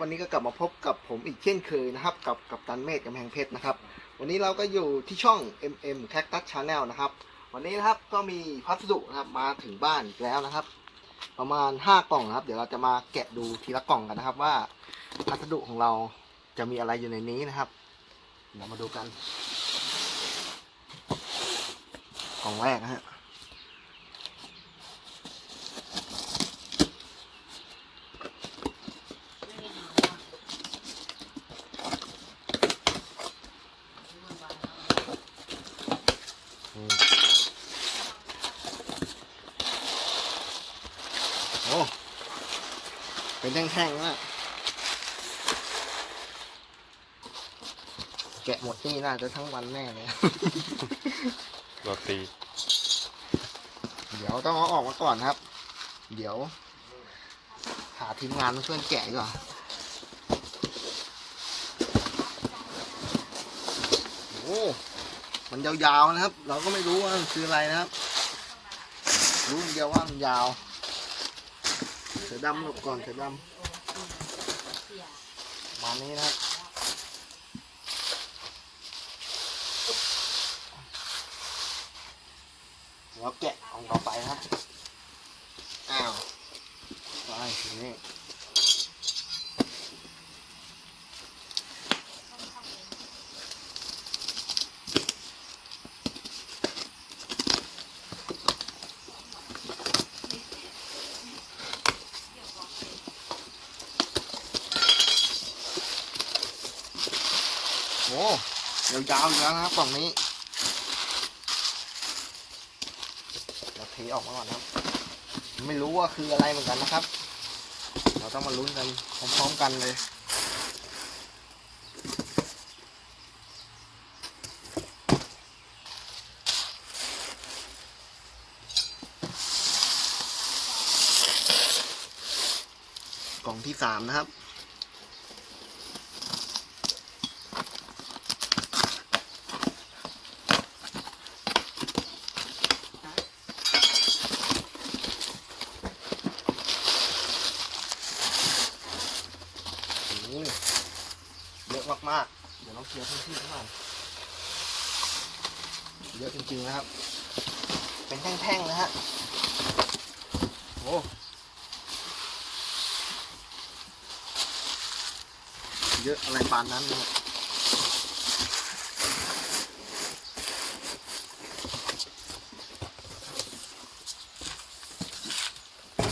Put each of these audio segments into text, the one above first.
วันนี้ก็กลับมาพบกับผมอีกเช่นเคยนะครับ กับกับตันเมฆกำแพงเพชรนะครับ วันนี้เราก็อยู่ที่ช่อง MM Cactus Channel นะครับ วันนี้นะครับก็มีพัสดุนะครับมาถึงบ้านอีกแล้วนะครับ ประมาณ 5 กล่องนะครับ เดี๋ยวเราจะมาแกะดูทีละกล่องกันนะครับ ว่าพัสดุของเราจะมีอะไรอยู่ในนี้นะครับเดี๋ยวมาดูกัน กล่องแรกนะฮะ อืมโอ้ เป็น แท่งๆนะแกะหมดนี่น่าจะทั้งวันแน่เลย โรตีเดี๋ยวต้องเอาออกมาก่อนครับ เดี๋ยว หาทีมงานมาช่วยแกะดีกว่าโอ้ มันยาวๆนะครับ เราก็ไม่รู้ว่ามันคืออะไรนะครับ รู้อย่างเดียวว่ามันยาว เสือดำหลบก่อนเสือดำ มานี้นะแล้วแกะออกต่อไปนะอ้าวไปทีนี้โอ้ ยาวๆอยู่แล้วนะครับกล่องนี้เราเทออกมาก่อนนะครับ ไม่รู้ว่าคืออะไรเหมือนกันนะครับ เราต้องมาลุ้นกันพร้อมๆกันเลยกล่องที่สามนะครับ โอ้โหเยอะ มาก เดี๋ยวเราเคลียร์พื้นที่ข้างหน่อยเยอะจริงๆนะครับ เป็นแท่งๆนะฮะโอ้เยอะอะไรปานนั้นเนี่ย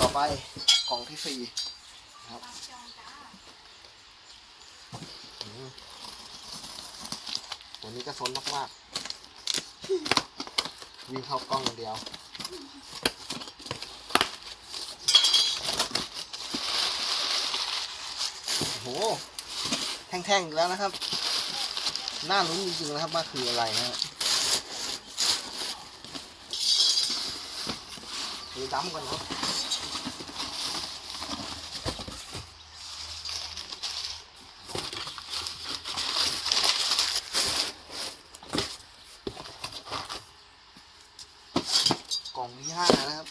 ต่อไปกล่องที่สี่นะครับ อืมตัว นี้ก็ซนมากๆวิ่งเข้ากล้องอย่างเดียวโอ้โหแท่งๆอีกแล้วนะครับน่าลุ้นจริงๆนะครับว่าคืออะไรนะฮะดูดำก่อนเนาะ กล่ องที่ห้านะครับ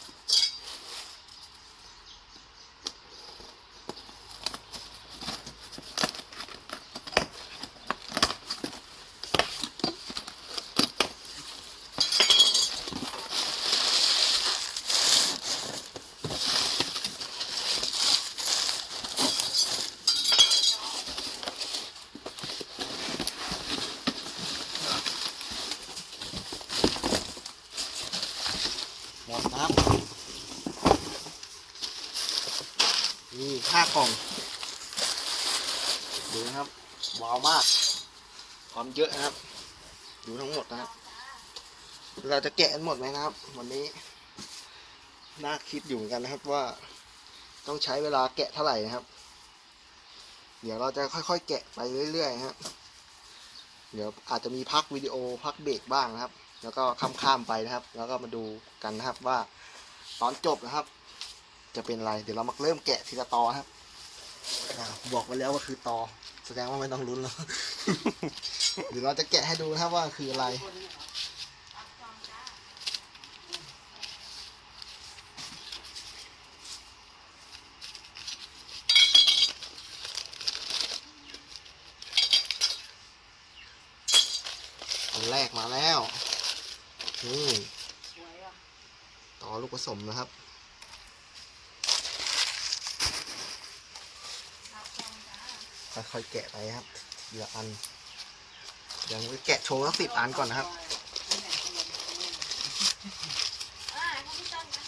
หมดนะครับนี่ห้ากล่อง ดูนะครับว้าวมาก ความเยอะนะครับ ดูทั้งหมดนะครับเราจะแกะกันหมดไหมนะครับ วันนี้น่าคิดอยู่เหมือนกันนะครับว่าต้องใช้เวลาแกะเท่าไหร่นะครับ เดี๋ยวเราจะค่อยๆ แกะไปเรื่อยๆนะครับเดี๋ยวอาจจะมีพักวิดีโอพักเบรกบ้างนะครับ แล้วก็ข้ามๆไปนะครับ แล้วก็มาดูกันนะครับว่าตอนจบนะครับ จะเป็นอะไร เดี๋ยวเรามาเริ่มแกะทีละตอครับบอกไปแล้วว่าคือตอ แสดงว่าไม่ต้องลุ้นแล้ว เดี๋ยวเราจะแกะให้ดูนะครับว่าคืออะไร อันแรกมาแล้ว นี่ ต่อลูกผสมนะครับ ค่อยๆแกะไปครับทีละอันเดี๋ยวผมจะแกะโชว์สักสิบอันก่อนนะครับ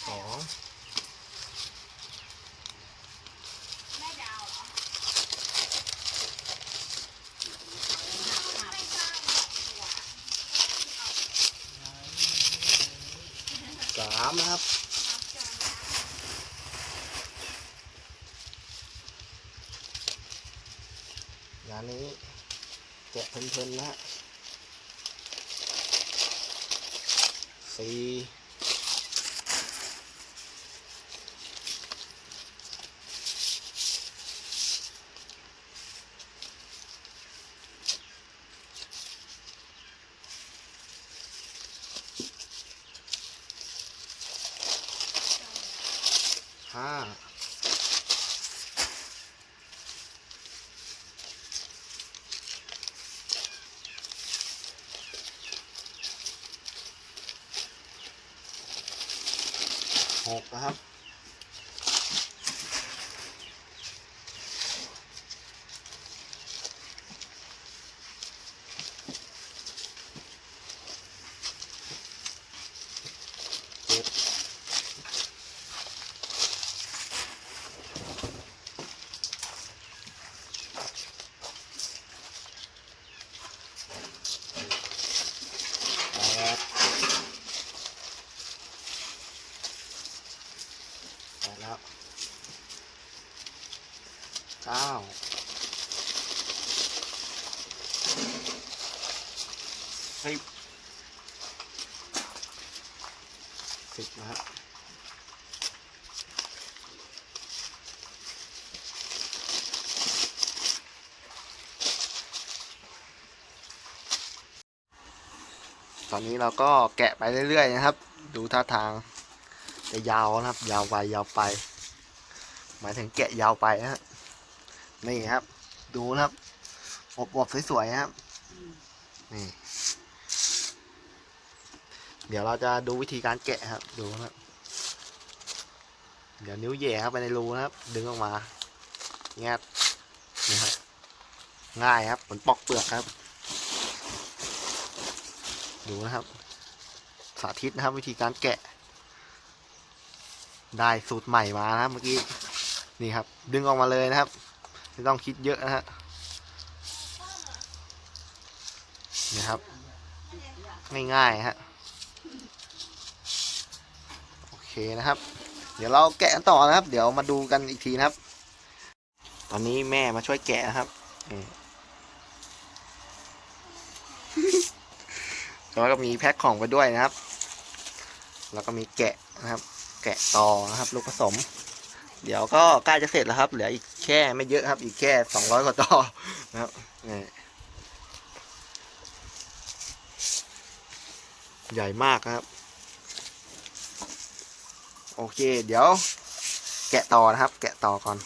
สองสามนะครับ งานนี้แกะเพลินๆนะฮะสี่ห้า หกนะครับ แล้วเก้าสิบสิบนะฮะตอนนี้เราก็แกะไปเรื่อยๆนะครับ ดูท่าทาง จะยาวนะครับ ยาวไปยาวไป หมายถึงแกะยาวไปนะฮะนี่ครับ ดูนะครับอบอบสวยๆครับนี่ เดี๋ยวเราจะดูวิธีการแกะครับ ดูนะครับ เดี๋ยวนิ้วแย่เข้าไปในรูนะครับ ดึงออกมาแงบนี่ครับ ง่ายครับเหมือนปอกเปลือกครับ ดูนะครับ สาธิตนะครับ วิธีการแกะ ได้สูตรใหม่มานะครับเมื่อกี้นี่ครับ ดึงออกมาเลยนะครับไม่ต้องคิดเยอะนะฮะนี่ครับ ง่ายๆฮะโอเคนะครับ เดี๋ยวเราแกะต่อนะครับ เดี๋ยวมาดูกันอีกทีนะครับ ตอนนี้แม่มาช่วยแกะนะครับแล้วก็มีแพ็คของไปด้วยนะครับ แล้วก็มีแกะนะครับ แกะต่อนะครับ ลูกผสม เดี๋ยวก็ใกล้จะเสร็จแล้วครับ เหลืออีกแค่ไม่เยอะครับ อีกแค่สองร้อยกว่าต่อนะครับนี่ใหญ่มากครับ โอเค เดี๋ยว แกะต่อนะครับ แกะต่อก่อน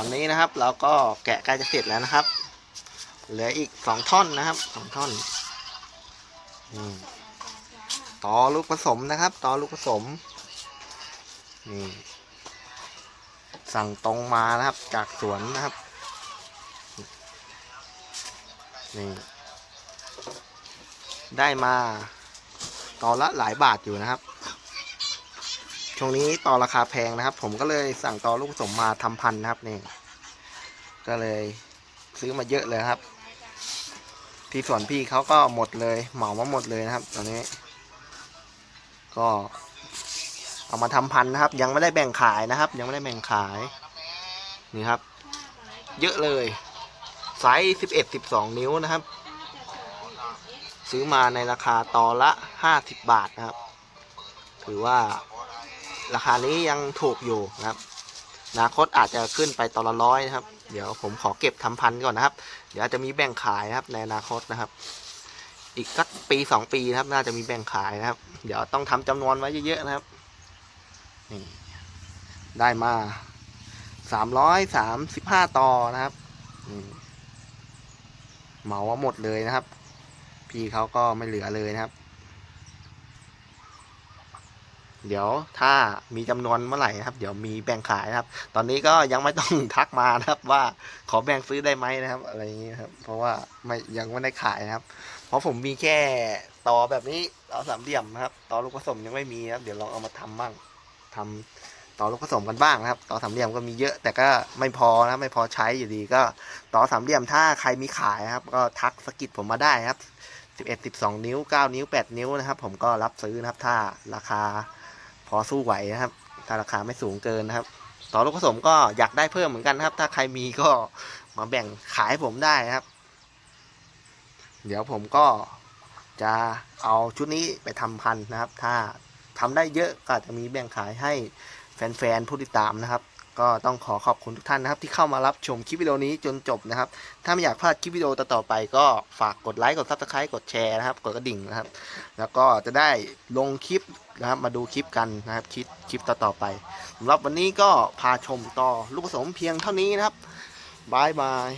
อนนี้นะครับเราก็แกะใกล้จะเสร็จแล้วนะครับ เหลืออีกสองท่อนนะครับสองท่อนอต่อลูกผสมนะครับ ต่อลูกผสมนี่สั่งตรงมานะครับ จากสวนนะครับนี่ได้มาต่อละหลายบาทอยู่นะครับ ช่วงนี้ต่อราคาแพงนะครับ ผมก็เลยสั่งต่อลูกผสมมาทำพันธุ์นะครับนี่ก็เลยซื้อมาเยอะเลยครับ ที่สวนพี่เขาก็หมดเลยเหมามาหมดเลยนะครับ ตอนนี้ ก็เอามาทำพันธุ์นะครับ ยังไม่ได้แบ่งขายนะครับ ยังไม่ได้แบ่งขายนี่ครับ เยอะเลยไซส์สิบเอ็ดสิบสองนิ้วนะครับ ซื้อมาในราคาตอละ50บาทนะครับ ถือว่า ราคานี้ยังถูกอยู่นะครับอนาคตอาจจะขึ้นไปตอละร้อยนะครับ เดี๋ยวผมขอเก็บทำพันก่อนนะครับ เดี๋ยวอาจจะมีแบ่งขายนะครับในอนาคตนะครับ อีกสักปีสองปีนะครับ น่าจะมีแบ่งขายนะครับ เดี๋ยวต้องทำจำนวนไว้เยอะๆนะครับนี่ได้มาสามร้อยสามสิบห้าตอนะครับเหมาว่าหมดเลยนะครับ พี่เขาก็ไม่เหลือเลยนะครับ เดี๋ยวถ้ามีจำนวนเมื่อไหร่นะครับ เดี๋ยวมีแบ่งขายนะครับ ตอนนี้ก็ยังไม่ต้องทักมานะครับว่าขอแบ่งซื้อได้ไหมนะครับ อะไรอย่างนี้ครับ เพราะว่าไม่ยังไม่ได้ขายนะครับ เพราะผมมีแค่ต่อแบบนี้ต่อสามเหลี่ยมนะครับต่อลูกผสมยังไม่มีครับ เดี๋ยวลองเอามาทำบ้างทำต่อลูกผสมกันบ้างนะครับ ต่อสามเหลี่ยมก็มีเยอะแต่ก็ไม่พอนะไม่พอใช้อยู่ดีก็ต่อสามเหลี่ยมถ้าใครมีขายครับ ก็ทักสกิดผมมาได้ครับสิบเอ็ดสิบสองนิ้วเก้านิ้วแปดนิ้วนะครับ ผมก็รับซื้อนะครับ ถ้าราคา พอสู้ไหวนะครับ ถ้าราคาไม่สูงเกินนะครับ ต่อลูกผสมก็อยากได้เพิ่มเหมือนกันนะครับ ถ้าใครมีก็มาแบ่งขายผมได้นะครับ เดี๋ยวผมก็จะเอาชุดนี้ไปทำพันนะครับ ถ้าทำได้เยอะก็จะมีแบ่งขายให้แฟนๆผู้ติดตามนะครับ ก็ต้องขอขอบคุณทุกท่านนะครับ ที่เข้ามารับชมคลิปวิดีโอนี้จนจบนะครับ ถ้าไม่อยากพลาดคลิปวิดีโอต่อๆไป ก็ฝากกดไลค์กดซับสไครต์กดแชร์นะครับ กดกระดิ่งนะครับ แล้วก็จะได้ลงคลิปนะครับมาดูคลิปกันนะครับคลิปคลิปต่อๆไปสำหรับวันนี้ก็พาชมต่อลูกผสมเพียงเท่านี้นะครับบายบาย